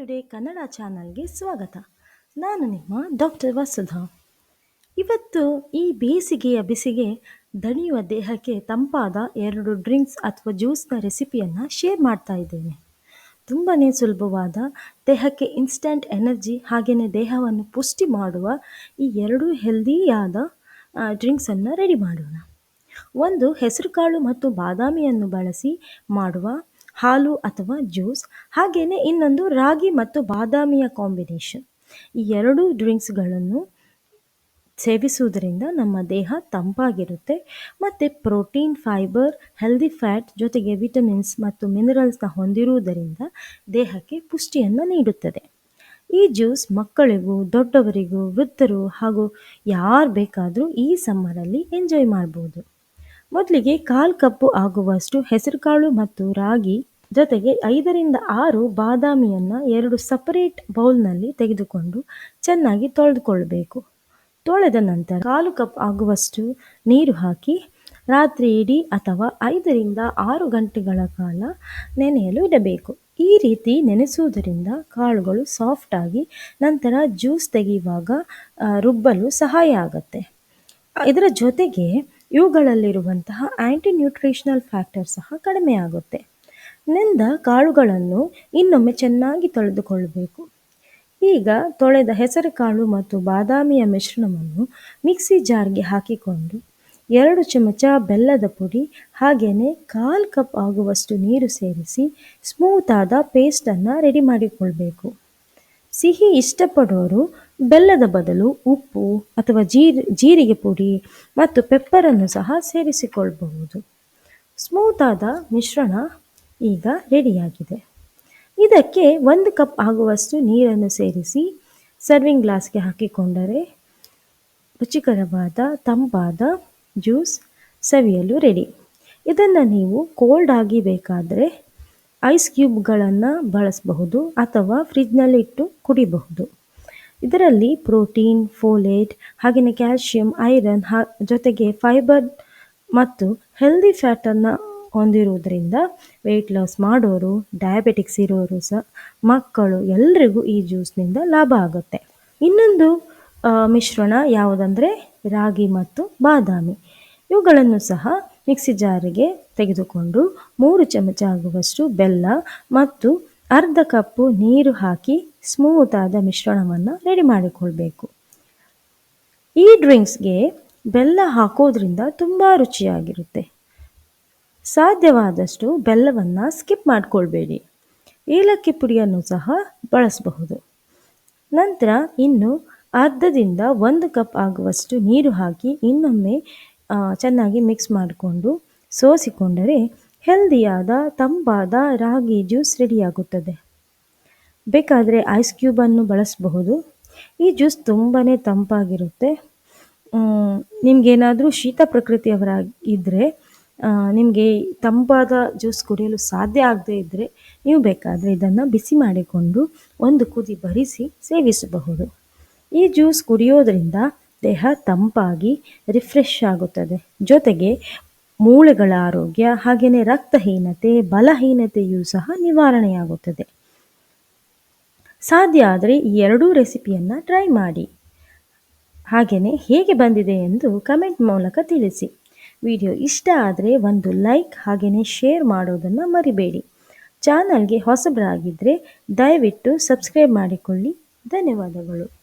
Today Kannada ಚಾನಲ್ಗೆ ಸ್ವಾಗತ. ನಾನು ನಿಮ್ಮ ಡಾಕ್ಟರ್ ವಸುಧಾ. ಇವತ್ತು ಈ ಬೇಸಿಗೆಯ ಬಿಸಿಗೆ ದಣಿಯುವ ದೇಹಕ್ಕೆ ತಂಪಾದ ಎರಡು ಡ್ರಿಂಕ್ಸ್ ಅಥವಾ ಜ್ಯೂಸ್ನ ರೆಸಿಪಿಯನ್ನು ಶೇರ್ ಮಾಡ್ತಾ ಇದ್ದೇನೆ. ತುಂಬಾ ಸುಲಭವಾದ, ದೇಹಕ್ಕೆ ಇನ್ಸ್ಟಂಟ್ ಎನರ್ಜಿ ಹಾಗೆಯೇ ದೇಹವನ್ನು ಪುಷ್ಟಿ ಮಾಡುವ ಈ ಎರಡು ಹೆಲ್ದಿಯಾದ ಡ್ರಿಂಕ್ಸನ್ನು ರೆಡಿ ಮಾಡೋಣ. ಒಂದು ಹೆಸರುಕಾಳು ಮತ್ತು ಬಾದಾಮಿಯನ್ನು ಬಳಸಿ ಮಾಡುವ ಹಾಲು ಅಥವಾ ಜ್ಯೂಸ್ ಹಾಗೆಯೇ ಇನ್ನೊಂದು ರಾಗಿ ಮತ್ತು ಬಾದಾಮಿಯ ಕಾಂಬಿನೇಷನ್. ಈ ಎರಡು ಡ್ರಿಂಕ್ಸ್ಗಳನ್ನು ಸೇವಿಸುವುದರಿಂದ ನಮ್ಮ ದೇಹ ತಂಪಾಗಿರುತ್ತೆ ಮತ್ತು ಪ್ರೋಟೀನ್, ಫೈಬರ್, ಹೆಲ್ದಿ ಫ್ಯಾಟ್ ಜೊತೆಗೆ ವಿಟಮಿನ್ಸ್ ಮತ್ತು ಮಿನರಲ್ಸ್ನ ಹೊಂದಿರುವುದರಿಂದ ದೇಹಕ್ಕೆ ಪುಷ್ಟಿಯನ್ನು ನೀಡುತ್ತದೆ. ಈ ಜ್ಯೂಸ್ ಮಕ್ಕಳಿಗೂ, ದೊಡ್ಡವರಿಗೂ, ವೃದ್ಧರು ಹಾಗೂ ಯಾರು ಬೇಕಾದರೂ ಈ ಸಮ್ಮರಲ್ಲಿ ಎಂಜಾಯ್ ಮಾಡ್ಬೋದು. ಮೊದಲಿಗೆ ಕಾಲು ಕಪ್ಪು ಆಗುವಷ್ಟು ಹೆಸರುಕಾಳು ಮತ್ತು ರಾಗಿ ಜೊತೆಗೆ ಐದರಿಂದ ಆರು ಬಾದಾಮಿಯನ್ನು ಎರಡು ಸಪರೇಟ್ ಬೌಲ್ನಲ್ಲಿ ತೆಗೆದುಕೊಂಡು ಚೆನ್ನಾಗಿ ತೊಳೆದುಕೊಳ್ಬೇಕು. ತೊಳೆದ ನಂತರ ಕಾಲು ಕಪ್ ಆಗುವಷ್ಟು ನೀರು ಹಾಕಿ ರಾತ್ರಿ ಇಡೀ ಅಥವಾ ಐದರಿಂದ ಆರು ಗಂಟೆಗಳ ಕಾಲ ನೆನೆಯಲು ಇಡಬೇಕು. ಈ ರೀತಿ ನೆನೆಸುವುದರಿಂದ ಕಾಳುಗಳು ಸಾಫ್ಟಾಗಿ ನಂತರ ಜ್ಯೂಸ್ ತೆಗೆಯುವಾಗ ರುಬ್ಬಲು ಸಹಾಯ ಆಗುತ್ತೆ. ಇದರ ಜೊತೆಗೆ ಇವುಗಳಲ್ಲಿರುವಂತಹ ಆ್ಯಂಟಿ ನ್ಯೂಟ್ರಿಷನಲ್ ಫ್ಯಾಕ್ಟರ್ ಸಹ ಕಡಿಮೆ ಆಗುತ್ತೆ. ನೆಂದ ಕಾಳುಗಳನ್ನು ಇನ್ನೊಮ್ಮೆ ಚೆನ್ನಾಗಿ ತೊಳೆದುಕೊಳ್ಳಬೇಕು ಈಗ ತೊಳೆದ ಹೆಸರುಕಾಳು ಮತ್ತು ಬಾದಾಮಿಯ ಮಿಶ್ರಣವನ್ನು ಮಿಕ್ಸಿ ಜಾರ್ಗೆ ಹಾಕಿಕೊಂಡು ಎರಡು ಚಮಚ ಬೆಲ್ಲದ ಪುಡಿ, ಹಾಗೆಯೇ ಕಾಲು ಕಪ್ ಆಗುವಷ್ಟು ನೀರು ಸೇರಿಸಿ ಸ್ಮೂತಾದ ಪೇಸ್ಟನ್ನು ರೆಡಿ ಮಾಡಿಕೊಳ್ಬೇಕು. ಸಿಹಿ ಇಷ್ಟಪಡೋರು ಬೆಲ್ಲದ ಬದಲು ಉಪ್ಪು ಅಥವಾ ಜೀರಿ, ಜೀರಿಗೆ ಪುಡಿ ಮತ್ತು ಪೆಪ್ಪರನ್ನು ಸಹ ಸೇರಿಸಿಕೊಳ್ಳಬಹುದು ಸ್ಮೂತಾದ ಮಿಶ್ರಣ ಈಗ ರೆಡಿಯಾಗಿದೆ ಇದಕ್ಕೆ ಒಂದು ಕಪ್ ಆಗುವಷ್ಟು ನೀರನ್ನು ಸೇರಿಸಿ ಸರ್ವಿಂಗ್ ಗ್ಲಾಸ್ಗೆ ಹಾಕಿಕೊಂಡರೆ ರುಚಿಕರವಾದ ತಂಪಾದ ಜ್ಯೂಸ್ ಸವಿಯಲು ರೆಡಿ ಇದನ್ನು ನೀವು ಕೋಲ್ಡ್ ಆಗಿ ಬೇಕಾದರೆ ಐಸ್ ಕ್ಯೂಬ್ಗಳನ್ನು ಬಳಸಬಹುದು ಅಥವಾ ಫ್ರಿಜ್ನಲ್ಲಿಟ್ಟು ಕುಡಿಬಹುದು. ಇದರಲ್ಲಿ ಪ್ರೋಟೀನ್, ಫೋಲೇಟ್ ಹಾಗೆಯೇ ಕ್ಯಾಲ್ಶಿಯಂ ಐರನ್, ಹಾ, ಜೊತೆಗೆ ಫೈಬರ್ ಮತ್ತು ಹೆಲ್ದಿ ಫ್ಯಾಟನ್ನು ಹೊಂದಿರುವುದರಿಂದ ವೆಯ್ಟ್ ಲಾಸ್ ಮಾಡೋರು ಡಯಾಬೆಟಿಕ್ಸ್ ಇರೋರು ಸಹ ಮಕ್ಕಳು ಎಲ್ರಿಗೂ ಈ ಜ್ಯೂಸ್ನಿಂದ ಲಾಭ ಆಗುತ್ತೆ. ಇನ್ನೊಂದು ಮಿಶ್ರಣ ಯಾವುದಂದರೆ ರಾಗಿ ಮತ್ತು ಬಾದಾಮಿ. ಇವುಗಳನ್ನು ಸಹ ಮಿಕ್ಸಿ ಜಾರಿಗೆ ತೆಗೆದುಕೊಂಡು ಮೂರು ಚಮಚ ಆಗುವಷ್ಟು ಬೆಲ್ಲ ಮತ್ತು ಅರ್ಧ ಕಪ್ಪು ನೀರು ಹಾಕಿ ಸ್ಮೂತಾದ ಮಿಶ್ರಣವನ್ನು ರೆಡಿ ಮಾಡಿಕೊಳ್ಬೇಕು. ಈ ಡ್ರಿಂಕ್ಸ್ಗೆ ಬೆಲ್ಲ ಹಾಕೋದ್ರಿಂದ ತುಂಬ ರುಚಿಯಾಗಿರುತ್ತೆ. ಸಾಧ್ಯವಾದಷ್ಟು ಬೆಲ್ಲವನ್ನು ಸ್ಕಿಪ್ ಮಾಡಿಕೊಳ್ಬೇಡಿ. ಏಲಕ್ಕಿ ಪುಡಿಯನ್ನು ಸಹ ಬಳಸಬಹುದು. ನಂತರ ಇನ್ನು ಅರ್ಧದಿಂದ ಒಂದು ಕಪ್ ಆಗುವಷ್ಟು ನೀರು ಹಾಕಿ ಇನ್ನೊಮ್ಮೆ ಚೆನ್ನಾಗಿ ಮಿಕ್ಸ್ ಮಾಡಿಕೊಂಡು ಸೋಸಿಕೊಂಡರೆ ಹೆಲ್ದಿಯಾದ ತಂಪಾದ ರಾಗಿ ಜ್ಯೂಸ್ ರೆಡಿಯಾಗುತ್ತದೆ ಬೇಕಾದರೆ ಐಸ್ ಕ್ಯೂಬನ್ನು ಬಳಸಬಹುದು. ಈ ಜ್ಯೂಸ್ ತುಂಬಾ ತಂಪಾಗಿರುತ್ತೆ. ನಿಮಗೇನಾದರೂ ಶೀತ ಪ್ರಕೃತಿಯವರಾಗಿದ್ದರೆ ನಿಮಗೆ ತಂಪಾದ ಜ್ಯೂಸ್ ಕುಡಿಯಲು ಸಾಧ್ಯ ಆಗದೇ ಇದ್ದರೆ ನೀವು ಬೇಕಾದರೆ ಇದನ್ನು ಬಿಸಿ ಮಾಡಿಕೊಂಡು ಒಂದು ಕುದಿ ಬರಿಸಿ ಸೇವಿಸಬಹುದು. ಈ ಜ್ಯೂಸ್ ಕುಡಿಯೋದರಿಂದ ದೇಹ ತಂಪಾಗಿ ರಿಫ್ರೆಶ್ ಆಗುತ್ತದೆ. ಜೊತೆಗೆ ಮೂಳೆಗಳ ಆರೋಗ್ಯ ಹಾಗೆಯೇ ರಕ್ತಹೀನತೆ, ಬಲಹೀನತೆಯೂ ಸಹ ನಿವಾರಣೆಯಾಗುತ್ತದೆ. ಸಾಧ್ಯ ಆದರೆ ಈ ಎರಡೂ ರೆಸಿಪಿಯನ್ನು ಟ್ರೈ ಮಾಡಿ. ಹಾಗೆಯೇ ಹೇಗೆ ಬಂದಿದೆ ಎಂದು ಕಮೆಂಟ್ ಮೂಲಕ ತಿಳಿಸಿ. ವಿಡಿಯೋ ಇಷ್ಟ ಆದರೆ ಒಂದು ಲೈಕ್ ಹಾಗೆಯೇ ಶೇರ್ ಮಾಡೋದನ್ನು ಮರಿಬೇಡಿ. ಚಾನಲ್ಗೆ ಹೊಸಬರಾಗಿದ್ದರೆ ದಯವಿಟ್ಟು ಸಬ್ಸ್ಕ್ರೈಬ್ ಮಾಡಿಕೊಳ್ಳಿ. ಧನ್ಯವಾದಗಳು.